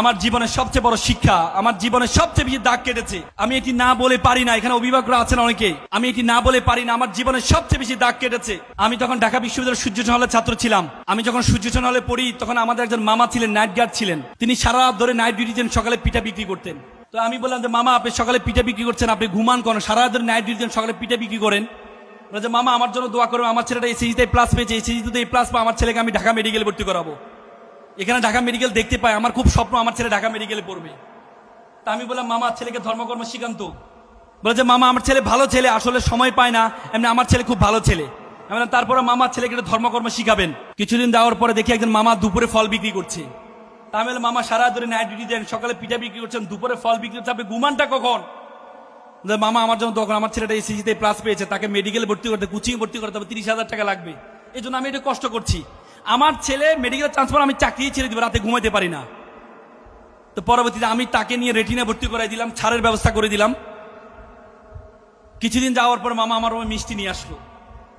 আমার জীবনের সবচেয়ে বড় শিক্ষা, আমার জীবনের সবচেয়ে বেশি দাগ কেটেছে। আমি এটি না বলে পারি না, এখানে অভিভাবকরা আছেন অনেকে। আমি এটি না বলে পারি না, আমার জীবনের সবচেয়ে বেশি দাগ কেটেছে। আমি তখন ঢাকা বিশ্ববিদ্যালয়ের সূর্যসন হলের ছাত্র ছিলাম। আমি যখন সূর্যসন হলে পড়ি, তখন আমাদের একজন মামা ছিলেন নাইট গার্ড ছিলেন। তিনি সারা রাত ধরে নাইট ডিউটি সকালে পিঠা বিক্রি করতেন। তো আমি বললাম যে, মামা, আপনি সকালে পিঠা বিক্রি করছেন, আপনি ঘুমান কেন? সারা রাত ধরে নাইট ডিউটি সকালে পিঠা বিক্রি করেন। যে, মামা, আমার জন্য দোয়া করবে আমার ছেলেটা এসএসিতে প্লাস পেয়েছে এসএসিতে প্লাস পা, আমার ছেলেকে আমি ঢাকা মেডিকেলে ভর্তি করাবো। এখানে ঢাকা মেডিকেল দেখতে পাই আমার খুব স্বপ্ন আমার ছেলে ঢাকা মেডিকেলে পড়বে। তা আমি বললাম, মামা, ছেলেকে ধর্মকর্ম শিখান্ত বলে যে, মামা, আমার ছেলে ভালো ছেলে, আসলে সময় পায় না, এমনি আমার ছেলে খুব ভালো ছেলে। আমি তারপরে মামা, ছেলেকে ধর্মকর্ম শিখাবেন। কিছুদিন যাওয়ার পরে দেখি একজন মামা দুপুরে ফল বিক্রি করছে। তা আমি মামা, সারা ধরে নাইট ডিউটি দেন, সকালে পিঠা বিক্রি করছেন, দুপুরে ফল বিক্রি করছে, আপনি ঘুমানটা কখন? মামা, আমার জন্য তখন আমার ছেলেটা এসিজিতে প্লাস পেয়েছে, তাকে মেডিকেলে ভর্তি করতে কোচিং ভর্তি করতে হবে, তিরিশ হাজার টাকা লাগবে। এই জন্য আমি এটা কষ্ট করছি। আমার ছেলে মেডিকেল ট্রান্সফার আমি চাকরি ছেড়ে দিব, রাতে ঘুমাইতে পারি না। তো পরবর্তীতে আমি তাকে নিয়ে রেটিনা ভর্তি করাই দিলাম, ছাড়ের ব্যবস্থা করে দিলাম। কিছুদিন যাওয়ার পর মামা আমার মিষ্টি নিয়ে আসলো।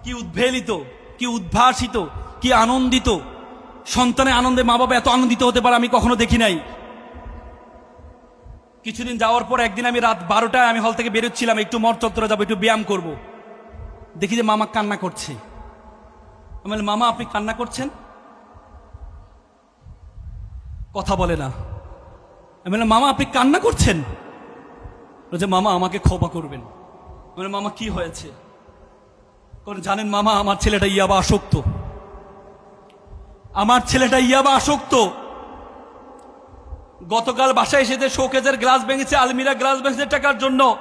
কি উদ্ভেলিত কি উদ্ভাসিত, কি আনন্দিত। সন্তানের আনন্দে মা বাবা এত আনন্দিত হতে পারে আমি কখনো দেখি নাই। কিছুদিন যাওয়ার পর একদিন আমি রাত বারোটায় আমি হল থেকে বেরোচ্ছিলাম, একটু মর চত্বরে যাব, একটু ব্যায়াম করব। দেখি যে মামা কান্না করছে। আমি মামা আপনি কান্না করছেন? কথা বলে না। আমি বললাম, মামা আপনি কান্না করছেন? বলছে মামা আমাকে ক্ষমা করবেন। বললাম, মামা কি হয়েছে? জানেন মামা আমার ছেলেটা ইয়াবা আসক্ত। আমার ছেলেটা ইয়াবা আসক্ত। গতকাল বাসায় এসেছে শোকেজের গ্লাস ভেঙেছে আলমিরা গ্লাস ভেঙেছে টাকার জন্য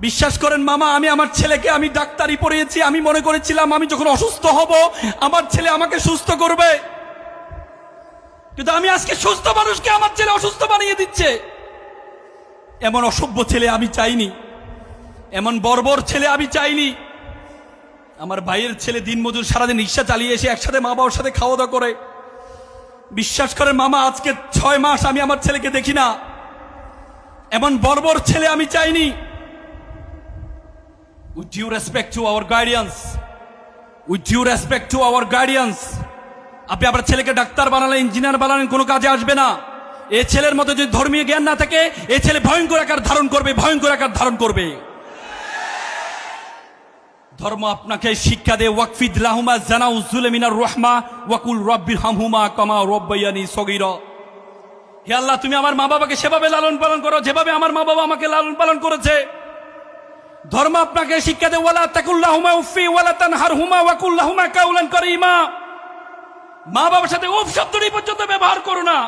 বিশ্বাস করেন মামা, আমি আমার ছেলেকে আমি ডাক্তারি পড়িয়েছি, আমি মনে করেছিলাম আমি যখন অসুস্থ হব, আমার ছেলে আমাকে সুস্থ করবে। কিন্তু আমি আজকে সুস্থ মানুষকে আমার ছেলে অসুস্থ বানিয়ে দিচ্ছে। এমন অসভ্য ছেলে আমি চাইনি। এমন বর্বর ছেলে আমি চাইনি। আমার ভাইয়ের ছেলে দিনমজুর সারাদিন রিক্সা চালিয়ে এসে একসাথে মা বাবার সাথে খাওয়া দাওয়া করে। বিশ্বাস করেন মামা, আজকে ছয় মাস আমি আমার ছেলেকে দেখি না। এমন বর্বর ছেলে আমি চাইনি। With due respect to our guardians with due respect to our guardians আপনি আপনার ছেলেকে ডাক্তার বানালেন ইঞ্জিনিয়ার বানালেন, কোনো কাজে আসবে না। এ ছেলের মধ্যে যদি ধর্মীয় জ্ঞান না থাকে, এ ছেলে ভয়ঙ্কর আকার ধারণ করবে, ভয়ঙ্কর আকার ধারণ করবে। ধর্ম আপনাকে শিক্ষা দে ওয়াকফিদ লাহুমা জানাউ জুলেমিনার রহমা, ওয়াকুল রব্বির হামহুমা কমা রব্বাইয়ানি সগীর। হে আল্লাহ, তুমি আমার মা বাবাকে সেভাবে লালন পালন করো, যেভাবে আমার মা বাবা আমাকে লালন পালন করেছে। ধর্ম আপনাকে শিক্ষা দে ওয়ালা মা বাবার সাথে উপ শব্দটি পর্যন্ত ব্যবহার করো না।